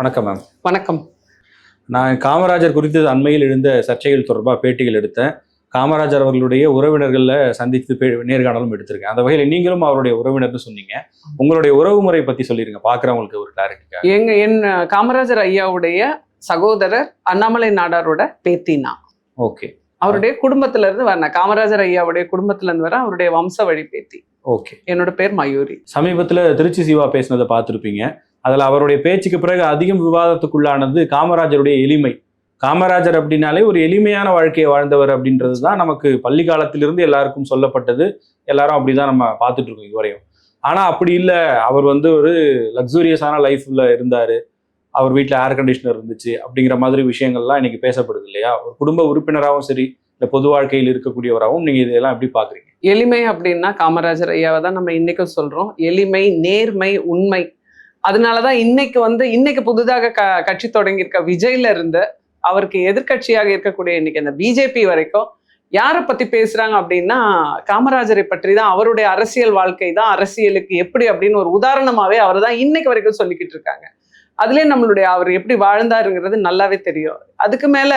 வணக்கம் மேம் வணக்கம். நான் காமராஜர் குறித்து அண்மையில் எழுந்த சர்ச்சைகள் தொடர்பாக பேட்டிகள் எடுத்தேன். காமராஜர் அவர்களுடைய உறவினர்களில் சந்தித்து நேர்காணலும் எடுத்திருக்கேன். அந்த வகையில் நீங்களும் அவருடைய உறவினர்னு சொன்னீங்க. உங்களுடைய உறவு முறை பற்றி சொல்லிருங்க. பார்க்குறவங்களுக்கு ஒரு கிளாரிட்டிக்கா எங்க என் காமராஜர் ஐயாவுடைய சகோதரர் அண்ணாமலை நாடாரோட பேத்தினா ஓகே. அவருடைய குடும்பத்துல இருந்து வரேன் காமராஜர் ஐயாவுடைய குடும்பத்துல இருந்து வர அவருடைய வம்ச வழி பேத்தி. ஓகே. என்னோட பேர் மயூரி. சமீபத்தில் திருச்சி சிவா பேசினதை பார்த்துருப்பீங்க. அதில் அவருடைய பேச்சுக்கு பிறகு அதிகம் விவாதத்துக்குள்ளானது காமராஜருடைய எளிமை. காமராஜர் அப்படின்னாலே ஒரு எளிமையான வாழ்க்கையை வாழ்ந்தவர் அப்படின்றது தான் நமக்கு பள்ளி காலத்திலிருந்து எல்லாருக்கும் சொல்லப்பட்டது. எல்லாரும் அப்படிதான் நம்ம பார்த்துட்டு இருக்கோம் இதுவரையும். ஆனால் அப்படி இல்லை. அவர் வந்து ஒரு லக்ஸூரியஸான லைஃப்பில் இருந்தார். அவர் வீட்டில் ஏர் கண்டிஷனர் இருந்துச்சு அப்படிங்கிற மாதிரி விஷயங்கள்லாம் இன்னைக்கு பேசப்படுது இல்லையா? ஒரு குடும்ப உறுப்பினராகவும் சரி இல்லை பொது வாழ்க்கையில் இருக்கக்கூடியவராகவும் நீங்கள் இதெல்லாம் எப்படி பார்க்குறீங்க? எளிமை அப்படின்னா காமராஜர் ஐயாவை தான் நம்ம இன்றைக்கும் சொல்கிறோம் எளிமை நேர்மை உண்மை அதனாலதான் இன்னைக்கு வந்து இன்னைக்கு புதிதாக க கட்சி தொடங்கியிருக்க விஜய்ல இருந்து அவருக்கு எதிர்க்கட்சியாக இருக்கக்கூடிய இன்னைக்கு அந்த பிஜேபி வரைக்கும் யாரை பத்தி பேசுறாங்க அப்படின்னா காமராஜரை பற்றி தான் அவருடைய அரசியல் வாழ்க்கை தான் அரசியலுக்கு எப்படி அப்படின்னு ஒரு உதாரணமாவே அவர் தான் இன்னைக்கு வரைக்கும் சொல்லிக்கிட்டு இருக்காங்க. அதுலயே நம்மளுடைய அவர் எப்படி வாழ்ந்தாருங்கிறது நல்லாவே தெரியும். அதுக்கு மேல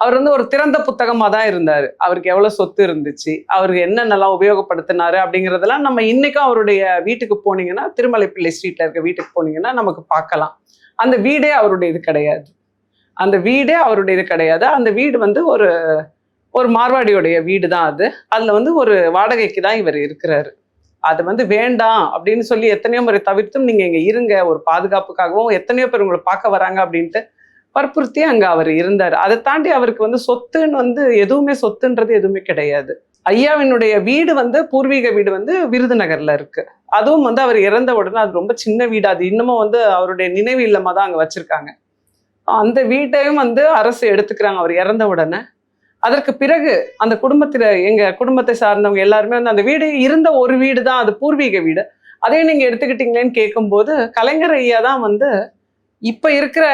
அவர் வந்து ஒரு திறந்த புத்தகமா தான் இருந்தார். அவருக்கு எவ்வளோ சொத்து இருந்துச்சு அவருக்கு என்னென்னலாம் உபயோகப்படுத்தினாரு அப்படிங்கிறதெல்லாம் நம்ம இன்றைக்கும் அவருடைய வீட்டுக்கு போனீங்கன்னா திருமலைப்பிள்ளை ஸ்ட்ரீட்டில் இருக்க வீட்டுக்கு போனீங்கன்னா நமக்கு பார்க்கலாம். அந்த வீடே அவருடைய இது கிடையாது. அந்த வீடே அவருடைய இது கிடையாது. அந்த வீடு வந்து ஒரு ஒரு மார்வாடியோடைய வீடு தான் அது. அதில் வந்து ஒரு வாடகைக்கு தான் இவர் இருக்கிறாரு. அது வந்து வேண்டாம் அப்படின்னு சொல்லி எத்தனையோ முறை தவிர்த்தும் நீங்கள் இங்கே இருங்க ஒரு பாதுகாப்புக்காகவும் எத்தனையோ பேர் உங்களை பார்க்க வராங்க அப்படின்ட்டு வற்புறுத்தி அங்க அவர் இருந்தார். அதை தாண்டி அவருக்கு வந்து சொத்துன்னு வந்து எதுவுமே சொத்துன்றது எதுவுமே கிடையாது. ஐயாவினுடைய வீடு வந்து பூர்வீக வீடு வந்து விருதுநகர்ல இருக்கு. அதுவும் வந்து அவர் இறந்த உடனே அது ரொம்ப சின்ன வீடு. அது இன்னமும் வந்து அவருடைய நினைவு இல்லமா தான் அங்க வச்சிருக்காங்க. அந்த வீட்டையும் வந்து அரசு எடுத்துக்கிறாங்க அவர் இறந்த உடனே. அதற்கு பிறகு அந்த குடும்பத்துல எங்க குடும்பத்தை சார்ந்தவங்க எல்லாருமே வந்து அந்த வீடு இருந்த ஒரு வீடு தான் அது பூர்வீக வீடு. அதையும் நீங்க எடுத்துக்கிட்டீங்களேன்னு கேட்கும்போது கலைஞர் ஐயா தான் வந்து இப்ப இருக்கிற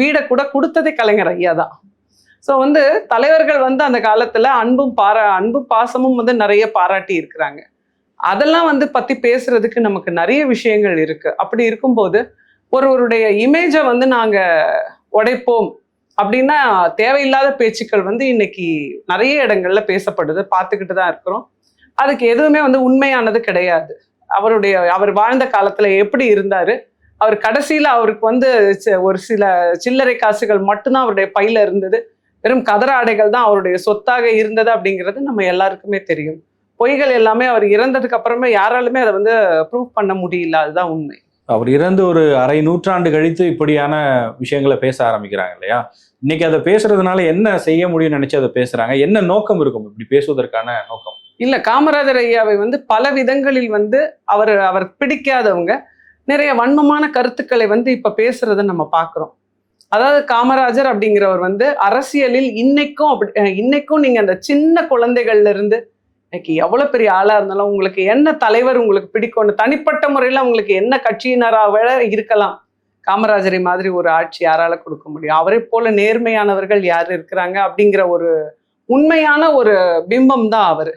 வீடை கூட கொடுத்ததே கலைஞர் ஐயா தான். ஸோ வந்து தலைவர்கள் வந்து அந்த காலத்துல அன்பும் பாரா அன்பும் பாசமும் வந்து நிறைய பாராட்டி இருக்கிறாங்க. அதெல்லாம் வந்து பத்தி பேசுறதுக்கு நமக்கு நிறைய விஷயங்கள் இருக்கு. அப்படி இருக்கும்போது ஒருவருடைய இமேஜை வந்து நாங்க உடைப்போம் அப்படின்னா தேவையில்லாத பேச்சுக்கள் வந்து இன்னைக்கு நிறைய இடங்கள்ல பேசப்படுது பார்த்துக்கிட்டு தான் இருக்கிறோம். அதுக்கு எதுவுமே வந்து உண்மையானது கிடையாது. அவருடைய அவர் வாழ்ந்த காலத்துல எப்படி இருந்தாரு அவர் கடைசியில அவருக்கு வந்து ஒரு சில சில்லறை காசுகள் மட்டும்தான் அவருடைய பையில இருந்தது. வெறும் கதர ஆடைகள் தான் அவருடைய சொத்தாக இருந்தது அப்படிங்கிறது நம்ம எல்லாருக்குமே தெரியும். பொய்கள் எல்லாமே அவர் இறந்ததுக்கு அப்புறமே யாராலுமே அதை வந்து ப்ரூவ் பண்ண முடியல. அதுதான் உண்மை. அவர் இறந்து ஒரு அரை நூற்றாண்டு கழித்து இப்படியான விஷயங்களை பேச ஆரம்பிக்கிறாங்க இல்லையா? இன்னைக்கு அதை பேசுறதுனால என்ன செய்ய முடியும்னு நினைச்சு அதை பேசுறாங்க. என்ன நோக்கம் இருக்கும்? இப்படி பேசுவதற்கான நோக்கம். இல்ல காமராஜர் ஐயாவை வந்து பல விதங்களில் வந்து அவர் அவர் பிடிக்காதவங்க நிறைய வன்மமான கருத்துக்களை வந்து இப்ப பேசுறத நம்ம பார்க்குறோம் அதாவது காமராஜர் அப்படிங்கிறவர் வந்து அரசியலில் இன்னைக்கும் அப்படி இன்னைக்கும் நீங்க அந்த சின்ன குழந்தைகள்ல இருந்து இன்னைக்கு எவ்வளவு பெரிய ஆளா இருந்தாலும் உங்களுக்கு என்ன தலைவர் உங்களுக்கு பிடிக்கும்னு தனிப்பட்ட முறையில உங்களுக்கு என்ன கட்சியினராக இருக்கலாம். காமராஜரை மாதிரி ஒரு ஆட்சி யாரால கொடுக்க முடியும்? அவரை போல நேர்மையானவர்கள் யார் இருக்கிறாங்க அப்படிங்கிற ஒரு உண்மையான ஒரு பிம்பம் தான் அவர்.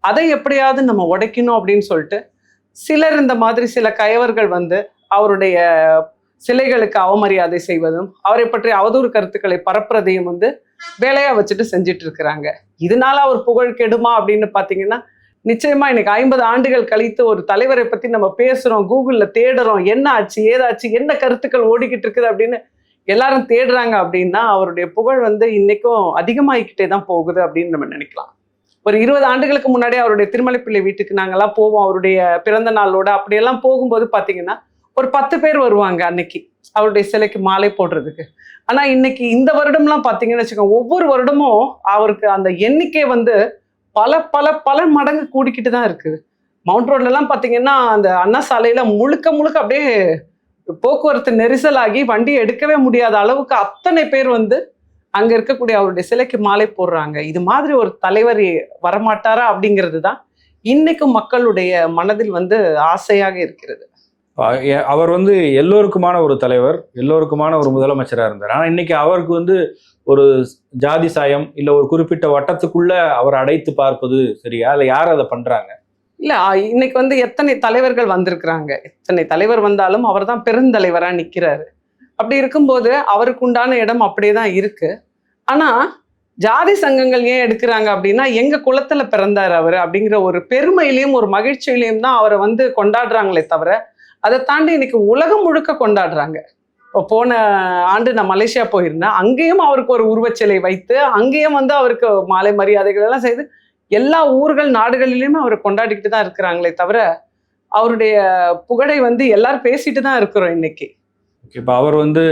அதை எப்படியாவது நம்ம உடைக்கணும் அப்படின்னு சொல்லிட்டு சிலர் இந்த மாதிரி சில கயவர்கள் வந்து அவருடைய சிலைகளுக்கு அவமரியாதை செய்வதும் அவரை பற்றி அவதூறு கருத்துக்களை பரப்புறதையும் வந்து வேலையா வச்சுட்டு செஞ்சுட்டு இருக்கிறாங்க இதனால அவர் புகழ் கெடுமா அப்படின்னு பாத்தீங்கன்னா நிச்சயமா இன்னைக்கு ஐம்பது ஆண்டுகள் கழித்து ஒரு தலைவரை பத்தி நம்ம பேசுறோம் கூகுள்ல தேடுறோம் என்ன ஆச்சு ஏதாச்சு என்ன கருத்துக்கள் ஓடிக்கிட்டு இருக்குது அப்படின்னு எல்லாரும் தேடுறாங்க அப்படின்னா அவருடைய புகழ் வந்து இன்னைக்கும் அதிகமாகிக்கிட்டே தான் போகுது அப்படின்னு நம்ம நினைக்கலாம். ஒரு இருபது ஆண்டுகளுக்கு முன்னாடி அவருடைய திருமலைப்பிள்ளை வீட்டுக்கு நாங்கெல்லாம் போவோம் அவருடைய பிறந்த நாளோட. அப்படியெல்லாம் போகும்போது பார்த்தீங்கன்னா ஒரு பத்து பேர் வருவாங்க அன்னைக்கு அவருடைய சிலைக்கு மாலை போடுறதுக்கு. ஆனா இன்னைக்கு இந்த வருடம்லாம் பார்த்தீங்கன்னு வச்சுக்கோங்க ஒவ்வொரு வருடமும் அவருக்கு அந்த எண்ணிக்கை வந்து பல பல பல மடங்கு கூடிக்கிட்டு தான் இருக்குது. மவுண்ட் ரோட்ல எல்லாம் பார்த்தீங்கன்னா அந்த அண்ணா சாலையில முழுக்க முழுக்க அப்படியே போக்குவரத்து நெரிசலாகி வண்டி எடுக்கவே முடியாத அளவுக்கு அத்தனை பேர் வந்து அங்க இருக்கக்கூடிய அவருடைய சிலைக்கு மாலை போடுறாங்க. இது மாதிரி ஒரு தலைவர் வரமாட்டாரா அப்படிங்கிறது தான் இன்னைக்கும் மக்களுடைய மனதில் வந்து ஆசையாக இருக்கிறது. அவர் வந்து எல்லோருக்குமான ஒரு தலைவர் எல்லோருக்குமான ஒரு முதலமைச்சராக இருந்தார். ஆனால் இன்னைக்கு அவருக்கு வந்து ஒரு ஜாதி சாயம் இல்லை ஒரு குறிப்பிட்ட வட்டத்துக்குள்ள அவர் அடைத்து பார்ப்பது சரியா? இல்லை யார் அதை பண்றாங்க? இல்ல இன்னைக்கு வந்து எத்தனை தலைவர்கள் வந்திருக்கிறாங்க. எத்தனை தலைவர் வந்தாலும் அவர் தான் பெருந்தலைவரா நிக்கிறாரு. அப்படி இருக்கும்போது அவருக்கு உண்டான இடம் அப்படியே தான் இருக்கு. ஆனா ஜாதி சங்கங்கள் ஏன் எடுக்கிறாங்க அப்படின்னா எங்க குலத்துல பிறந்தார் அவர் அப்படிங்கிற ஒரு பெருமையிலையும் ஒரு மகிழ்ச்சியிலையும் தான் அவரை வந்து கொண்டாடுறாங்களே தவிர அதை தாண்டி இன்னைக்கு உலகம் முழுக்க கொண்டாடுறாங்க. இப்போ போன ஆண்டு நான் மலேசியா போயிருந்தேன். அங்கேயும் அவருக்கு ஒரு உருவச்சிலை வைத்து அங்கேயும் வந்து அவருக்கு மாலை மரியாதைகள் எல்லாம் செய்து எல்லா ஊர்கள் நாடுகளிலுமே அவரை கொண்டாடிக்கிட்டு தான் இருக்கிறாங்களே தவிர அவருடைய புகழை வந்து எல்லாரும் பேசிட்டு தான் இருக்கிறோம் இன்னைக்கு. இப்போ அவர் வந்து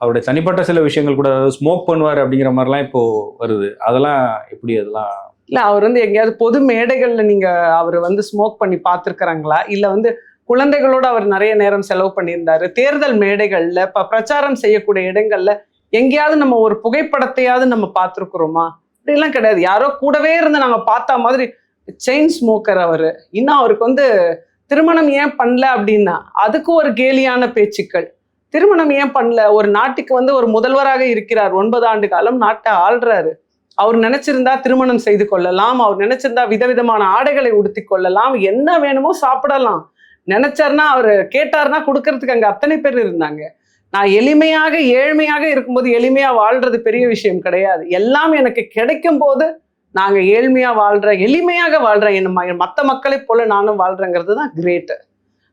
அவருடைய தனிப்பட்ட சில விஷயங்கள் கூட ஸ்மோக் பண்ணுவார் அப்படிங்கிற மாதிரிலாம் இப்போ வருது. அதெல்லாம் எப்படி அதெல்லாம்? இல்லை அவர் வந்து எங்கேயாவது பொது மேடைகளில் நீங்கள் அவர் வந்து ஸ்மோக் பண்ணி பார்த்துருக்குறாங்களா? இல்லை வந்து குழந்தைகளோடு அவர் நிறைய நேரம் செலவு பண்ணியிருந்தாரு. தேர்தல் மேடைகளில் இப்போ பிரச்சாரம் செய்யக்கூடிய இடங்களில் எங்கேயாவது நம்ம ஒரு புகைப்படத்தையாவது நம்ம பார்த்துருக்குறோமா? அப்படிலாம் கிடையாது. யாரோ கூடவே இருந்து நாங்கள் பார்த்தா மாதிரி செயின் ஸ்மோக்கர் அவர். இன்னும் அவருக்கு வந்து திருமணம் ஏன் பண்ணல அப்படின்னா அதுக்கு ஒரு கேலியான பேச்சுக்கள். திருமணம் ஏன் பண்ணல? ஒரு நாட்டுக்கு வந்து ஒரு முதல்வராக இருக்கிறார். ஒன்பது ஆண்டு காலம் நாட்டை ஆள்றாரு. அவர் நினைச்சிருந்தா திருமணம் செய்து கொள்ளலாம். அவர் நினைச்சிருந்தா விதவிதமான ஆடைகளை உடுத்தி கொள்ளலாம். என்ன வேணுமோ சாப்பிடலாம். நினைச்சார்னா அவர் கேட்டார்னா கொடுக்கறதுக்கு அங்க அத்தனை பேர் இருந்தாங்க. நான் எளிமையாக ஏழ்மையாக இருக்கும்போது எளிமையா வாழ்றது பெரிய விஷயம் கிடையாது. எல்லாம் எனக்கு கிடைக்கும் போது நாங்க ஏழ்மையா வாழ்றேன் எளிமையாக வாழ்றேன் என்ன ம- மத்த மக்களை போல நானும் வாழ்றேங்கிறது தான் கிரேட்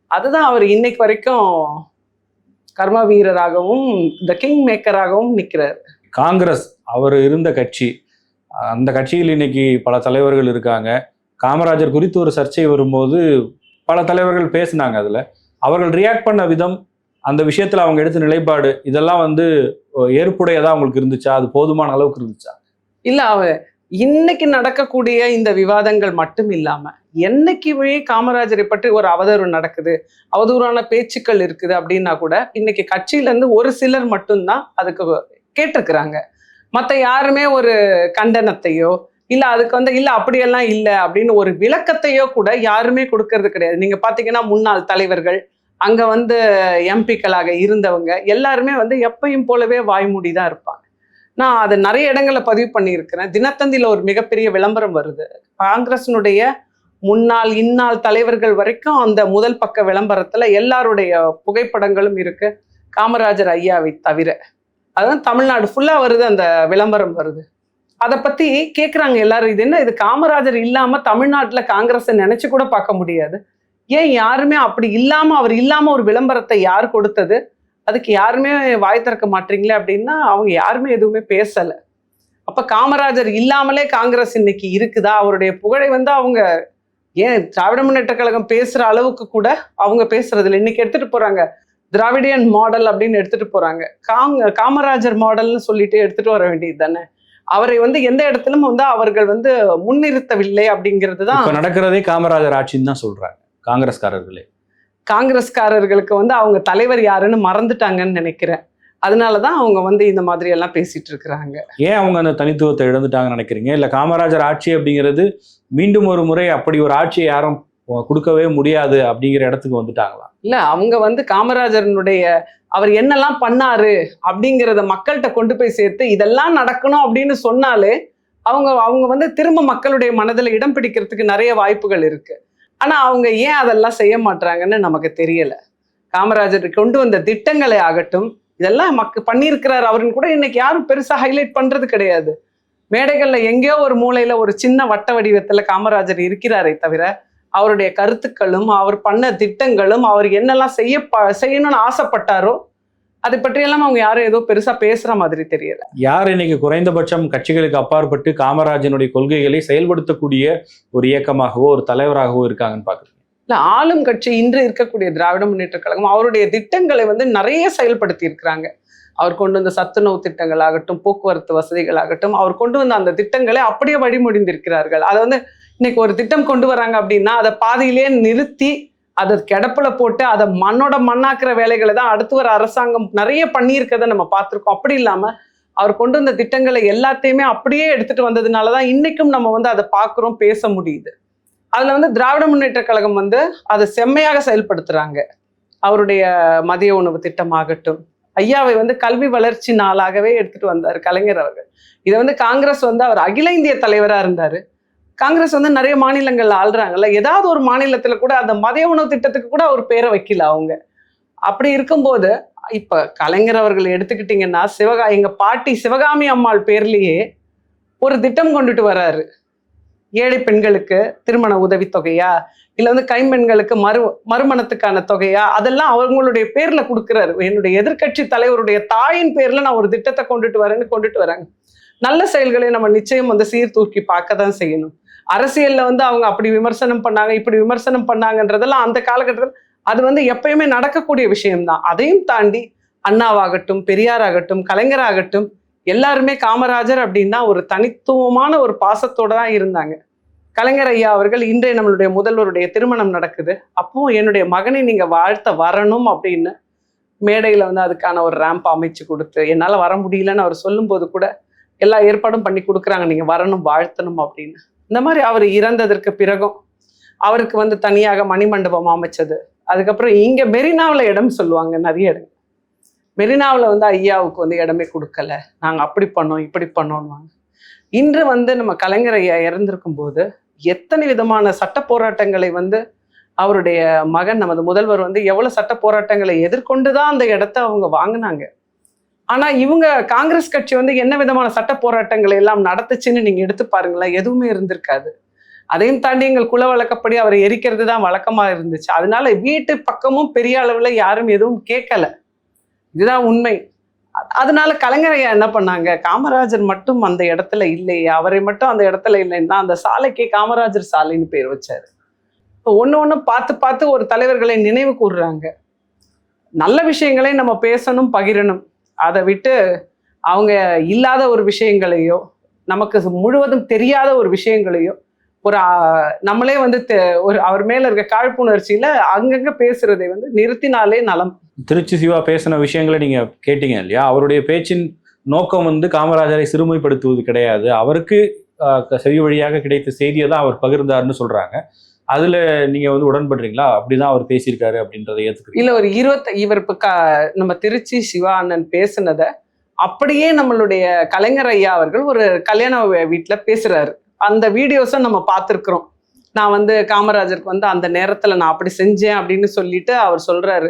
அதுதான் அவர் இன்னைக்கு வரைக்கும் கர்ம வீரராகவும் த கிங் மேக்கராகவும் நிக்கிறார். காங்கிரஸ் அவர் இருந்த கட்சி. அந்த கட்சியில் இன்னைக்கு பல தலைவர்கள் இருக்காங்க. காமராஜர் குறித்து ஒரு சர்ச்சை வரும்போது பல தலைவர்கள் பேசினாங்க அதுல. அவர்கள் ரியாக்ட் பண்ண விதம் அந்த விஷயத்துல அவங்க எடுத்த நிலைப்பாடு இதெல்லாம் வந்து அஹ், ஏற்புடையதா அவங்களுக்கு இருந்துச்சா? அது போதுமான அளவுக்கு இருந்துச்சா? இல்ல அவ இன்னைக்கு நடக்கக்கூடிய இந்த விவாதங்கள் மட்டும் இல்லாம என்னைக்குமே காமராஜரை பற்றி ஒரு அவதூறு நடக்குது அவதூறான பேச்சுக்கள் இருக்குது அப்படின்னா கூட இன்னைக்கு கட்சியில இருந்து ஒரு சிலர் மட்டும்தான் அதுக்கு கேட்டிருக்கிறாங்க. மற்ற யாருமே ஒரு கண்டனத்தையோ இல்லை அதுக்கு வந்து இல்லை அப்படியெல்லாம் இல்லை அப்படின்னு ஒரு விளக்கத்தையோ கூட யாருமே கொடுக்கறது கிடையாது. நீங்க பாத்தீங்கன்னா முன்னாள் தலைவர்கள் அங்க வந்து எம்பிக்களாக இருந்தவங்க எல்லாருமே வந்து எப்பையும் போலவே வாய்மூடி தான் இருப்பாங்க. நான் அதை நிறைய இடங்களில் பதிவு பண்ணியிருக்கிறேன். தினத்தந்தியில் ஒரு மிகப்பெரிய விளம்பரம் வருது. காங்கிரஸினுடைய முன்னாள் இந்நாள் தலைவர்கள் வரைக்கும் அந்த முதல் பக்க விளம்பரத்தில் எல்லாருடைய புகைப்படங்களும் இருக்கு. காமராஜர் ஐயாவை தவிர. அதுதான் தமிழ்நாடு ஃபுல்லாக வருது அந்த விளம்பரம் வருது. அதை பற்றி கேட்குறாங்க எல்லாரும். இது என்ன? இது காமராஜர் இல்லாமல் தமிழ்நாட்டில் காங்கிரஸை நினச்சி கூட பார்க்க முடியாது. ஏன் யாருமே அப்படி இல்லாமல் அவர் இல்லாமல் ஒரு விளம்பரத்தை யார் கொடுத்தது? அதுக்கு யாருமே வாய் திறக்க மாட்டீங்களே அப்படின்னா அவங்க யாருமே எதுவுமே பேசலை. அப்போ காமராஜர் இல்லாமலே காங்கிரஸ் இன்னைக்கு இருக்குதா? அவருடைய புகழை வந்து அவங்க ஏன் திராவிட முன்னேற்ற கழகம் பேசுகிற அளவுக்கு கூட அவங்க பேசுறது இன்னைக்கு எடுத்துட்டு போகிறாங்க திராவிடியன் மாடல் அப்படின்னு எடுத்துட்டு போகிறாங்க காங் காமராஜர் மாடல்னு சொல்லிட்டு எடுத்துட்டு வர வேண்டியது தானே? அவரை வந்து எந்த இடத்திலும் வந்து அவர்கள் வந்து முன்னிறுத்தவில்லை அப்படிங்கிறது தான் நடக்கிறதே காமராஜர் ஆட்சின்னு தான் சொல்றாங்க. காங்கிரஸ்காரர்களே. காங்கிரஸ்காரர்களுக்கு வந்து அவங்க தலைவர் யாருன்னு மறந்துட்டாங்கன்னு நினைக்கிறேன். அதனாலதான் அவங்க வந்து இந்த மாதிரி எல்லாம் பேசிட்டு இருக்கிறாங்க. ஏன் அவங்க அந்த தனித்துவத்தை இழந்துட்டாங்கன்னு நினைக்கிறீங்க? இல்ல காமராஜர் ஆட்சி அப்படிங்கிறது மீண்டும் ஒரு முறை அப்படி ஒரு ஆட்சியை யாரும் கொடுக்கவே முடியாது அப்படிங்கிற இடத்துக்கு வந்துட்டாங்களா? இல்ல அவங்க வந்து காமராஜரனுடைய அவர் என்னெல்லாம் பண்ணாரு அப்படிங்கிறத மக்கள்கிட்ட கொண்டு போய் சேர்த்து இதெல்லாம் நடக்கணும் அப்படின்னு சொன்னாலே அவங்க அவங்க வந்து திரும்ப மக்களுடைய மனதில் இடம் பிடிக்கிறதுக்கு நிறைய வாய்ப்புகள் இருக்கு. ஆனா அவங்க ஏன் அதெல்லாம் செய்ய மாட்டாங்கன்னு நமக்கு தெரியலை. காமராஜர் கொண்டு வந்த திட்டங்களை ஆகட்டும் இதெல்லாம் மக்கு பண்ணியிருக்கிறார் அவருன்னு கூட இன்னைக்கு யாரும் பெருசாக ஹைலைட் பண்ணுறது கிடையாது. மேடைகளில் எங்கேயோ ஒரு மூலையில் ஒரு சின்ன வட்ட வடிவத்தில் காமராஜர் இருக்கிறாரே தவிர அவருடைய கருத்துக்களும் அவர் பண்ண திட்டங்களும் அவர் என்னெல்லாம் செய்ய ப- செய்யணும்னு ஆசைப்பட்டாரோ அதை பற்றியெல்லாம் அவங்க யாரும் ஏதோ பெருசா பேசுற மாதிரி தெரியல. யார் இன்னைக்கு குறைந்தபட்சம் கட்சிகளுக்கு அப்பாற்பட்டு காமராஜனுடைய கொள்கைகளை செயல்படுத்தக்கூடிய ஒரு இயக்கமாகவோ ஒரு தலைவராகவோ இருக்காங்கன்னு பாக்குறீங்க இல்ல ஆளும் கட்சி இன்று இருக்கக்கூடிய திராவிட முன்னேற்ற கழகம் அவருடைய திட்டங்களை வந்து நிறைய செயல்படுத்தி இருக்கிறாங்க. அவர் கொண்டு வந்த சத்துணவு திட்டங்கள் ஆகட்டும் போக்குவரத்து வசதிகள் ஆகட்டும் அவர் கொண்டு வந்த அந்த திட்டங்களை அப்படியே வழிமொழிந்திருக்கிறார்கள். அதை வந்து இன்னைக்கு ஒரு திட்டம் கொண்டு வராங்க அப்படின்னா அதை பாதியிலேயே நிறுத்தி அதை கிடப்புல போட்டு அதை மண்ணோட மண்ணாக்குற வேலைகளை தான் அடுத்து வர அரசாங்கம் நிறைய பண்ணியிருக்கதை நம்ம பார்த்துருக்கோம். அப்படி இல்லாமல் அவர் கொண்டு வந்த திட்டங்களை எல்லாத்தையுமே அப்படியே எடுத்துட்டு வந்ததுனால தான் இன்னைக்கும் நம்ம வந்து அதை பார்க்குறோம் பேச முடியுது. அதில் வந்து திராவிட முன்னேற்ற கழகம் வந்து அதை செம்மையாக செயல்படுத்துறாங்க. அவருடைய மதிய உணவு திட்டமாகட்டும். ஐயாவை வந்து கல்வி வளர்ச்சி நாளாகவே எடுத்துட்டு வந்தார் கலைஞர் அவர்கள். இதை வந்து காங்கிரஸ் வந்து அவர் அகில இந்திய தலைவராக இருந்தார். காங்கிரஸ் வந்து நிறைய மாநிலங்கள்ல ஆள்றாங்கல்ல. ஏதாவது ஒரு மாநிலத்துல கூட அந்த மதிய உணவு திட்டத்துக்கு கூட அவர் பேரை வைக்கல அவங்க. அப்படி இருக்கும்போது இப்ப கலைஞர் அவர்கள் எடுத்துக்கிட்டீங்கன்னா சிவகா எங்க பாட்டி சிவகாமி அம்மாள் பேர்லயே ஒரு திட்டம் கொண்டுட்டு வர்றாரு ஏழை பெண்களுக்கு திருமண உதவித்தொகையா இல்ல வந்து கைம்பெண்களுக்கு மறு மறுமணத்துக்கான தொகையா அதெல்லாம் அவங்களுடைய பேர்ல கொடுக்குறாரு. என்னுடைய எதிர்க்கட்சி தலைவருடைய தாயின் பேர்ல நான் ஒரு திட்டத்தை கொண்டுட்டு வரேன்னு கொண்டுட்டு வராங்க. நல்ல செயல்களை நம்ம நிச்சயம் வந்து சீர்தூக்கி பார்க்க தான் செய்யணும். அரசியல்ல வந்து அவங்க அப்படி விமர்சனம் பண்ணாங்க இப்படி விமர்சனம் பண்ணாங்கன்றதெல்லாம் அந்த காலகட்டத்தில் அது வந்து எப்பயுமே நடக்கக்கூடிய விஷயம்தான். அதையும் தாண்டி அண்ணாவாகட்டும் பெரியாராகட்டும் கலைஞராகட்டும் எல்லாருமே காமராஜர் அப்படின்னா ஒரு தனித்துவமான ஒரு பாசத்தோட தான் இருந்தாங்க. கலைஞர் ஐயா அவர்கள் இன்றைய நம்மளுடைய முதல்வருடைய திருமணம் நடக்குது. அப்போ என்னுடைய மகனை நீங்க வாழ்த்த வரணும் அப்படின்னு மேடையில வந்து அதுக்கான ஒரு ரேம்ப் அமைச்சு கொடுத்து என்னால வர முடியலன்னு அவர் சொல்லும்போது கூட எல்லா ஏற்பாடும் பண்ணி கொடுக்குறாங்க. நீங்க வரணும் வாழ்த்தணும் அப்படின்னு. இந்த மாதிரி அவர் இறந்ததற்கு பிறகும் அவருக்கு வந்து தனியாக மணிமண்டபம் அமைச்சது. அதுக்கப்புறம் இங்க மெரினாவில் இடம் சொல்லுவாங்க நிறைய இடம். மெரினாவில் வந்து ஐயாவுக்கு வந்து இடமே கொடுக்கல. நாங்கள் அப்படி பண்ணோம் இப்படி பண்ணோம்வாங்க இன்று வந்து நம்ம கலைஞர் ஐயா இறந்திருக்கும் போது எத்தனை விதமான சட்ட போராட்டங்களை வந்து அவருடைய மகன் நமது முதல்வர் வந்து எவ்வளோ சட்ட போராட்டங்களை எதிர்கொண்டு தான் அந்த இடத்த அவங்க வாங்கினாங்க. ஆனா இவங்க காங்கிரஸ் கட்சி வந்து என்ன விதமான சட்ட போராட்டங்களை எல்லாம் நடத்துச்சுன்னு நீங்க எடுத்து பாருங்களேன் எதுவுமே இருந்திருக்காது. அதையும் தாண்டி எங்கள் குல வழக்கப்படி அவரை எரிக்கிறது தான் வழக்கமா இருந்துச்சு. அதனால வீட்டு பக்கமும் பெரிய அளவுல யாரும் எதுவும் கேட்கல. இதுதான் உண்மை. அதனால கலைஞரையா என்ன பண்ணாங்க? காமராஜர் மட்டும் அந்த இடத்துல இல்லையே. அவரை மட்டும் அந்த இடத்துல இல்லைன்னா அந்த சாலைக்கே காமராஜர் சாலைன்னு பேர் வச்சாரு. இப்போ ஒன்று ஒன்று பார்த்து பார்த்து ஒரு தலைவர்களை நினைவு கூறுறாங்க. நல்ல விஷயங்களை நம்ம பேசணும் பகிரணும். அதை விட்டு அவங்க இல்லாத ஒரு விஷயங்களையோ நமக்கு முழுவதும் தெரியாத ஒரு விஷயங்களையோ ஒரு நம்மளே வந்து தெ- ஒரு அவர் மேல இருக்க காழ்ப்புணர்ச்சியில அங்கங்க பேசுறதை வந்து நிறுத்தினாலே நலம். திருச்சி சிவா பேசின விஷயங்களை நீங்க கேட்டீங்க இல்லையா? அவருடைய பேச்சின் நோக்கம் வந்து காமராஜரை சிறுமைப்படுத்துவது கிடையாது. அவருக்கு செவி வழியாக கிடைத்த செய்தியை தான் அவர் பகிர்ந்தார்னு சொல்றாங்க. அதுல நீங்க வந்து உடன்படுறீங்களா? அப்படிதான் அவர் பேசியிருக்காரு அப்படின்றத ஏத்துக்கிறீங்க. இல்ல ஒரு இருபத்த இவர் இப்ப க நம்ம திருச்சி சிவா அண்ணன் பேசுனத அப்படியே நம்மளுடைய கலைஞர் ஐயா அவர்கள் ஒரு கல்யாண வீட்டுல பேசுறாரு. அந்த வீடியோஸை நம்ம பார்த்துருக்குறோம். நான் வந்து காமராஜருக்கு வந்து அந்த நேரத்துல நான் அப்படி செஞ்சேன் அப்படின்னு சொல்லிட்டு அவர் சொல்றாரு.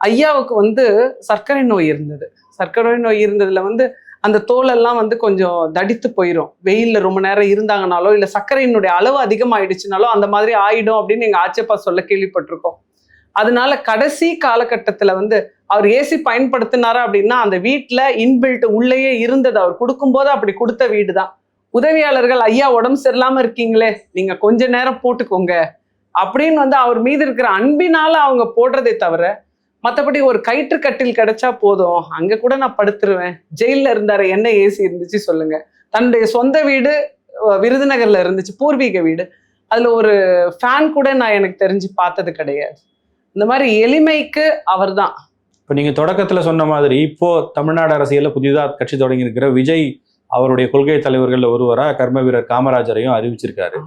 ஐயாவுக்கு வந்து சர்க்கரை நோய் இருந்தது. சர்க்கரை நோய் இருந்ததுல வந்து அந்த தோலெல்லாம் வந்து கொஞ்சம் தடித்து போயிடும் வெயிலில் ரொம்ப நேரம் இருந்தாங்கனாலோ இல்லை சர்க்கரையினுடைய அளவு அதிகமாயிடுச்சுனாலோ அந்த மாதிரி ஆயிடும் அப்படின்னு எங்கள் ஆச்சப்பா சொல்ல கேள்விப்பட்டிருக்கோம். அதனால கடைசி காலகட்டத்தில் வந்து அவர் ஏசி பயன்படுத்தினாரா அப்படின்னா அந்த வீட்டில் இன்பில்ட் உள்ளேயே இருந்தது. அவர் கொடுக்கும்போது அப்படி கொடுத்த வீடு தான் உதவியாளர்கள் ஐயா உடம்பு சரியில்லாமல் இருக்கீங்களே நீங்கள் கொஞ்ச நேரம் போட்டுக்கோங்க. அப்படின்னு வந்து அவர் மீது இருக்கிற அன்பினால அவங்க போடுறதே தவிர மற்றபடி ஒரு கயிற்று கட்டில் கிடைச்சா போதும். அங்க கூட நான் படுத்துருவேன். ஜெயில்ல இருந்தாரு என்ன ஏசி இருந்துச்சு சொல்லுங்க. தன்னுடைய சொந்த வீடு விருதுநகர்ல இருந்துச்சு பூர்வீக வீடு. அதுல ஒரு ஃபேன் கூட நான் எனக்கு தெரிஞ்சு பார்த்தது கிடையாது. இந்த மாதிரி எளிமைக்கு அவர்தான். இப்போ நீங்க தொடக்கத்துல சொன்ன மாதிரி இப்போ தமிழ்நாடு அரசியல்ல புதிதா கட்சி தொடங்கி இருக்கிற விஜய் அவருடைய கொள்கை தலைவர்கள்ல ஒருவரா கர்ம வீரர் காமராஜரையும் அறிவிச்சிருக்காரு.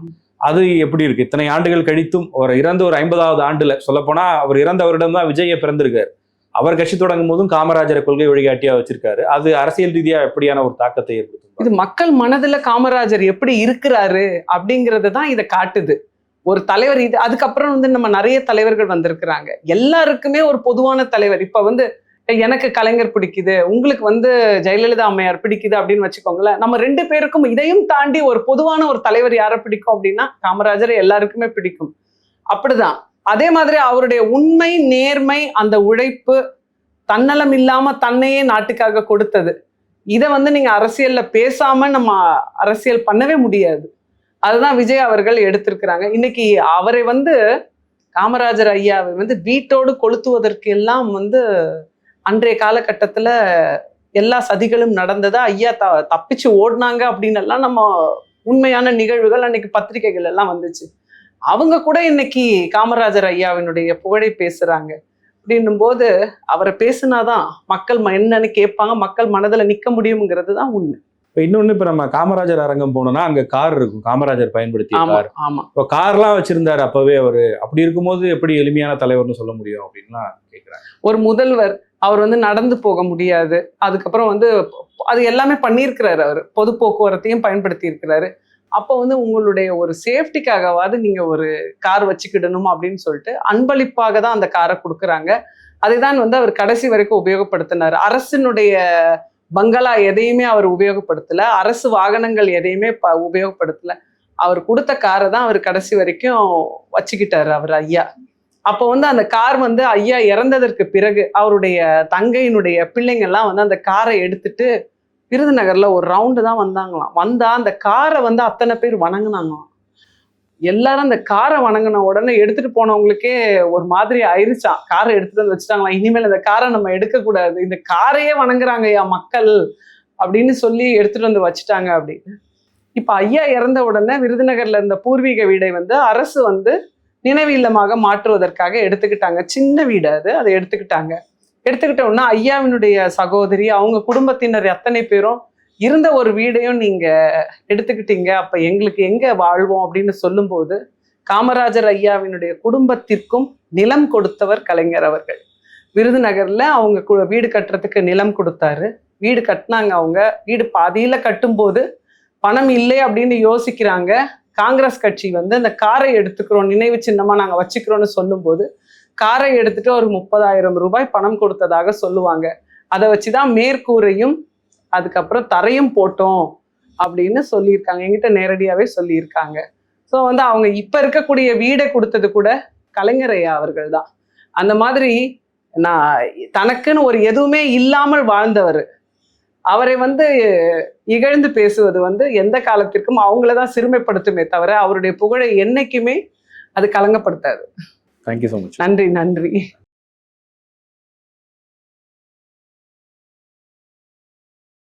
அது எப்படி இருக்கு? இத்தனை ஆண்டுகள் கழித்தும் அவர் இறந்து ஒரு ஐம்பதாவது ஆண்டுல சொல்லப்போனா அவர் இறந்தவரிடம் தான் விஜய பிறந்திருக்காரு. அவர் கட்சி தொடங்கும் போதும் காமராஜரை கொள்கை வழிகாட்டியா வச்சிருக்காரு. அது அரசியல் ரீதியா எப்படியான ஒரு தாக்கத்தை ஏற்படுத்தும்? இது மக்கள் மனதுல காமராஜர் எப்படி இருக்கிறாரு அப்படிங்கறது தான் இதை காட்டுது. ஒரு தலைவர் இது அதுக்கப்புறம் வந்து நம்ம நிறைய தலைவர்கள் வந்திருக்கிறாங்க. எல்லாருக்குமே ஒரு பொதுவான தலைவர். இப்ப வந்து எனக்கு கலைஞர் பிடிக்குது உங்களுக்கு வந்து ஜெயலலிதா அம்மையார் பிடிக்குது அப்படின்னு வச்சுக்கோங்களேன். நம்ம ரெண்டு பேருக்கும் இதையும் தாண்டி ஒரு பொதுவான ஒரு தலைவர் யாரை பிடிக்கும் அப்படின்னா காமராஜர் எல்லாருக்குமே பிடிக்கும். அப்படிதான். அதே மாதிரி அவருடைய உண்மை நேர்மை அந்த உழைப்பு தன்னலம் இல்லாம தன்னையே நாட்டுக்காக கொடுத்தது. இதை வந்து நீங்க அரசியல்ல பேசாம நம்ம அரசியல் பண்ணவே முடியாது. அதுதான் விஜய் அவர்கள் எடுத்திருக்கிறாங்க. இன்னைக்கு அவரை வந்து காமராஜர் ஐயாவை வந்து வீட்டோடு கொளுத்துவதற்கு எல்லாம் வந்து அன்றைய காலகட்டத்துல எல்லா சதிகளும் நடந்ததா ஐயா த தப்பிச்சு ஓடினாங்க அப்படின்னு எல்லாம் நம்ம உண்மையான நிகழ்வுகள் அன்னைக்கு பத்திரிகைகள் எல்லாம் வந்துச்சு. அவங்க கூட இன்னைக்கு காமராஜர் ஐயாவினுடைய புகழை பேசுறாங்க. அப்படின்னும் போது அவரை பேசுனாதான் மக்கள் ம- என்னன்னு கேட்பாங்க. மக்கள் மனதுல நிற்க முடியுங்கிறது தான் உண்மை. இப்போ இன்னொன்னு இப்ப நம்ம காமராஜர் அரங்கம் போனோம்னா அங்க கார் இருக்கும். காமராஜர் பயன்படுத்திய ஆமா கார். இப்போ கார்லாம் வச்சிருந்தாரு அப்பவே அவரு. அப்படி இருக்கும்போது எப்படி எளிமையான தலைவர்னு சொல்ல முடியும் அப்படின்லாம் கேக்குறாங்க. ஒரு முதல்வர் அவர் வந்து நடந்து போக முடியாது. அதுக்கப்புறம் வந்து அது எல்லாமே பண்ணியிருக்கிறாரு அவர். பொது போக்குவரத்தையும் பயன்படுத்தி இருக்கிறாரு. அப்போ வந்து உங்களுடைய ஒரு சேஃப்டிக்காகவாவது நீங்க ஒரு கார் வச்சுக்கிடணும் அப்படின்னு சொல்லிட்டு அன்பளிப்பாக தான் அந்த காரை கொடுக்குறாங்க. அதுதான் வந்து அவர் கடைசி வரைக்கும் உபயோகப்படுத்தினார். அரசினுடைய பங்களா எதையுமே அவர் உபயோகப்படுத்தல அரசு வாகனங்கள் எதையுமே ப- உபயோகப்படுத்தல. அவர் கொடுத்த காரை தான் அவர் கடைசி வரைக்கும் வச்சுக்கிட்டாரு அவர் ஐயா. அப்போ வந்து அந்த கார் வந்து ஐயா இறந்ததற்கு பிறகு அவருடைய தங்கையினுடைய பிள்ளைங்கள்லாம் வந்து அந்த காரை எடுத்துட்டு விருதுநகர்ல ஒரு ரவுண்டு தான் வந்தாங்களாம். வந்தா அந்த காரை வந்து அத்தனை பேர் வணங்கினாங்களாம். எல்லாரும் அந்த காரை வணங்கின உடனே எடுத்துட்டு போனவங்களுக்கே ஒரு மாதிரி ஆயிருச்சான் காரை எடுத்துட்டு வந்து வச்சுட்டாங்களா இனிமேல் அந்த காரை நம்ம எடுக்கக்கூடாது. இந்த காரையே வணங்குறாங்க ஐயா மக்கள் அப்படின்னு சொல்லி எடுத்துட்டு வந்து வச்சுட்டாங்க அப்படின்னு. இப்ப ஐயா இறந்த உடனே விருதுநகர்ல இருந்த பூர்வீக வீடை வந்து அரசு வந்து நினைவு இல்லமாக மாற்றுவதற்காக எடுத்துக்கிட்டாங்க. சின்ன வீடு அது. அதை எடுத்துக்கிட்டாங்க. எடுத்துக்கிட்ட உடனே ஐயாவினுடைய சகோதரி அவங்க குடும்பத்தினர் எத்தனை பேரும் இருந்த ஒரு வீடையும் நீங்க எடுத்துக்கிட்டீங்க. அப்ப எங்களுக்கு எங்க வாழ்வோம் அப்படின்னு சொல்லும்போது காமராஜர் ஐயாவினுடைய குடும்பத்திற்கும் நிலம் கொடுத்தவர் கலைஞர் அவர்கள். விருதுநகர்ல அவங்க வீடு கட்டுறதுக்கு நிலம் கொடுத்தாரு. வீடு கட்டினாங்க அவங்க. வீடு பாதியில கட்டும்போது பணம் இல்லை அப்படின்னு யோசிக்கிறாங்க. காங்கிரஸ் கட்சி வந்து அந்த காரை எடுத்துக்கிறோம் நினைவு சின்னமா நாங்க வச்சுக்கிறோம்னு சொல்லும்போது காரை எடுத்துட்டு ஒரு முப்பதாயிரம் ரூபாய் பணம் கொடுத்ததாக சொல்லுவாங்க. அதை வச்சுதான் மேற்கூரையும் அதுக்கப்புறம் தரையும் போட்டோம் அப்படின்னு சொல்லியிருக்காங்க. என்கிட்ட நேரடியாவே சொல்லியிருக்காங்க. ஸோ வந்து அவங்க இப்ப இருக்கக்கூடிய வீடை கொடுத்தது கூட கலைஞர் ஐயா அவர்கள் தான். அந்த மாதிரி நான் தனக்குன்னு ஒரு எதுவுமே இல்லாமல் வாழ்ந்தவர். அவரை வந்து இகழ்ந்து பேசுவது வந்து எந்த காலத்திற்கும் அவங்கள தான் சிறுமைப்படுத்துமே தவிர அவருடைய புகழை என்னைக்குமே அது கலங்கப்படுத்தாது. தேங்க்யூ ஸோ மச் நன்றி நன்றி.